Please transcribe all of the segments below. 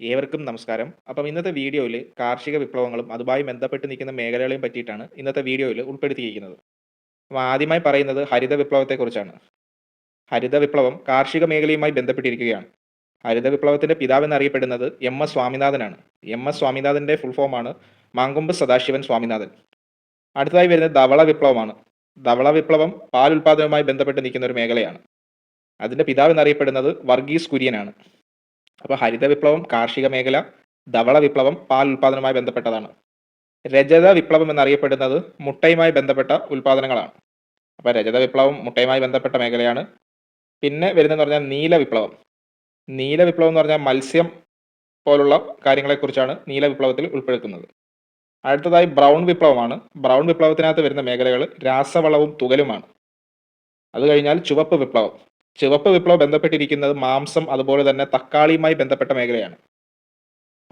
ഏവർക്കും നമസ്കാരം. അപ്പം ഇന്നത്തെ വീഡിയോയിൽ കാർഷിക വിപ്ലവങ്ങളും അതുമായി ബന്ധപ്പെട്ട് നിൽക്കുന്ന മേഖലകളെയും പറ്റിയിട്ടാണ് ഇന്നത്തെ വീഡിയോയിൽ ഉൾപ്പെടുത്തിയിരിക്കുന്നത്. അപ്പം ആദ്യമായി പറയുന്നത് ഹരിത വിപ്ലവത്തെക്കുറിച്ചാണ്. ഹരിത വിപ്ലവം കാർഷിക മേഖലയുമായി ബന്ധപ്പെട്ടിരിക്കുകയാണ്. ഹരിത വിപ്ലവത്തിന്റെ പിതാവ് എന്നറിയപ്പെടുന്നത് എം എസ് സ്വാമിനാഥനാണ്. എം എസ് സ്വാമിനാഥന്റെ ഫുൾ ഫോമാണ് മാങ്കൊമ്പ് സദാശിവൻ സ്വാമിനാഥൻ. അടുത്തതായി വരുന്നത് ധവള വിപ്ലവമാണ്. ധവള വിപ്ലവം പാൽ ഉൽപാദനവുമായി ബന്ധപ്പെട്ട് നിൽക്കുന്ന ഒരു മേഖലയാണ്. അതിന്റെ പിതാവ് എന്നറിയപ്പെടുന്നത് വർഗീസ് കുര്യനാണ്. അപ്പോൾ ഹരിത വിപ്ലവം കാർഷിക മേഖല, ധവള വിപ്ലവം പാൽ ഉൽപാദനവുമായി ബന്ധപ്പെട്ടതാണ്. രജത വിപ്ലവം എന്നറിയപ്പെടുന്നത് മുട്ടയുമായി ബന്ധപ്പെട്ട ഉൽപാദനങ്ങളാണ്. അപ്പോൾ രജത വിപ്ലവം മുട്ടയുമായി ബന്ധപ്പെട്ട മേഖലയാണ്. പിന്നെ വരുന്നതെന്ന് പറഞ്ഞാൽ നീല വിപ്ലവം. നീല വിപ്ലവം എന്ന് പറഞ്ഞാൽ മത്സ്യം പോലുള്ള കാര്യങ്ങളെക്കുറിച്ചാണ് നീല വിപ്ലവത്തിൽ ഉൾപ്പെടുത്തുന്നത്. അടുത്തതായി ബ്രൗൺ വിപ്ലവമാണ്. ബ്രൗൺ വിപ്ലവത്തിനകത്ത് വരുന്ന മേഖലകൾ രാസവളവും തുകലുമാണ്. അത് കഴിഞ്ഞാൽ ചുവപ്പ് വിപ്ലവം. ചുവപ്പ് വിപ്ലവം ബന്ധപ്പെട്ടിരിക്കുന്നത് മാംസം അതുപോലെ തന്നെ തക്കാളിയുമായി ബന്ധപ്പെട്ട മേഖലയാണ്.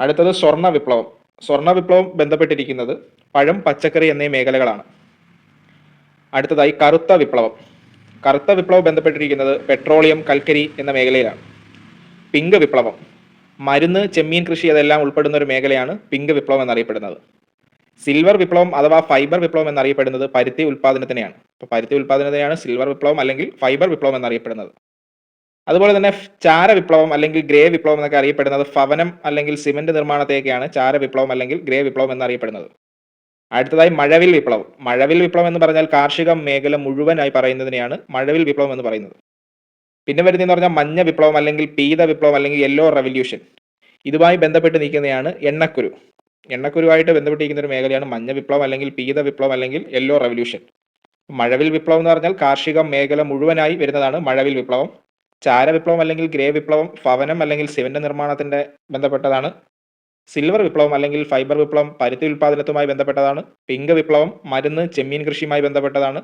അടുത്തത് സ്വർണ വിപ്ലവം. സ്വർണ വിപ്ലവം ബന്ധപ്പെട്ടിരിക്കുന്നത് പഴം, പച്ചക്കറി എന്നീ മേഖലകളാണ്. അടുത്തതായി കറുത്ത വിപ്ലവം. കറുത്ത വിപ്ലവം ബന്ധപ്പെട്ടിരിക്കുന്നത് പെട്രോളിയം, കൽക്കരി എന്ന മേഖലയിലാണ്. പിങ്ക് വിപ്ലവം. മരുന്ന്, ചെമ്മീൻ കൃഷി അതെല്ലാം ഉൾപ്പെടുന്ന ഒരു മേഖലയാണ് പിങ്ക് വിപ്ലവം എന്നറിയപ്പെടുന്നത്. സിൽവർ വിപ്ലവം അഥവാ ഫൈബർ വിപ്ലവം എന്നറിയപ്പെടുന്നത് പരുത്തി ഉൽപാദനത്തിനെയാണ്. അപ്പോൾ പരുത്തി ഉൽപാദനത്തിനെയാണ് സിൽവർ വിപ്ലവം അല്ലെങ്കിൽ ഫൈബർ വിപ്ലവം എന്നറിയപ്പെടുന്നത്. അതുപോലെ തന്നെ ചാര വിപ്ലവം അല്ലെങ്കിൽ ഗ്രേ വിപ്ലവം എന്നൊക്കെ അറിയപ്പെടുന്നത് ഭവനം അല്ലെങ്കിൽ സിമന്റ് നിർമ്മാണത്തെയൊക്കെയാണ് ചാര വിപ്ലവം അല്ലെങ്കിൽ ഗ്രേ വിപ്ലവം എന്നറിയപ്പെടുന്നത്. അടുത്തതായി മഴവിൽ വിപ്ലവം. മഴവിൽ വിപ്ലവം എന്ന് പറഞ്ഞാൽ കാർഷിക മേഖല മുഴുവനായി പറയുന്നതിനെയാണ് മഴവിൽ വിപ്ലവം എന്ന് പറയുന്നത്. പിന്നെ വരുന്നതെന്ന് പറഞ്ഞാൽ മഞ്ഞ വിപ്ലവം അല്ലെങ്കിൽ പീത വിപ്ലവം അല്ലെങ്കിൽ യെല്ലോ റെവല്യൂഷൻ ഇതുമായി ബന്ധപ്പെട്ട് നിൽക്കുന്നതാണ് എണ്ണക്കുരു. എണ്ണക്കുരുവായിട്ട് ബന്ധപ്പെട്ടിരിക്കുന്ന ഒരു മേഖലയാണ് മഞ്ഞ വിപ്ലവം അല്ലെങ്കിൽ പീത വിപ്ലവം അല്ലെങ്കിൽ യെല്ലോ റവല്യൂഷൻ. മഴവിൽ വിപ്ലവം എന്ന് പറഞ്ഞാൽ കാർഷിക മേഖല മുഴുവനായി വരുന്നതാണ് മഴവിൽ വിപ്ലവം. ചാര വിപ്ലവം അല്ലെങ്കിൽ ഗ്രേ വിപ്ലവം ഭവനം അല്ലെങ്കിൽ സിമന്റ് നിർമ്മാണത്തിന്റെ ബന്ധപ്പെട്ടതാണ്. സിൽവർ വിപ്ലവം അല്ലെങ്കിൽ ഫൈബർ വിപ്ലവം പരുത്തി ഉൽപാദനത്തുമായി ബന്ധപ്പെട്ടതാണ്. പിങ്ക് വിപ്ലവം മരുന്ന്, ചെമ്മീൻ കൃഷിയുമായി ബന്ധപ്പെട്ടതാണ്.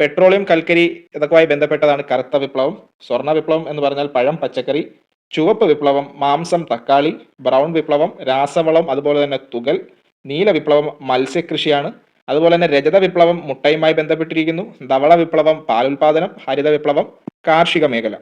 പെട്രോളിയം, കൽക്കരി ഇതൊക്കെയുമായി ബന്ധപ്പെട്ടതാണ് കറുത്ത വിപ്ലവം. സ്വർണ വിപ്ലവം എന്ന് പറഞ്ഞാൽ പഴം, പച്ചക്കറി. ചുവപ്പ് വിപ്ലവം മാംസം, തക്കാളി. ബ്രൗൺ വിപ്ലവം രാസവളം അതുപോലെ തന്നെ തുകൽ. നീല വിപ്ലവം മത്സ്യകൃഷിയാണ്. അതുപോലെ തന്നെ രജത വിപ്ലവം മുട്ടയുമായി ബന്ധപ്പെട്ടിരിക്കുന്നു. ധവള വിപ്ലവം പാലുൽപാദനം. ഹരിത വിപ്ലവം കാർഷിക മേഖല.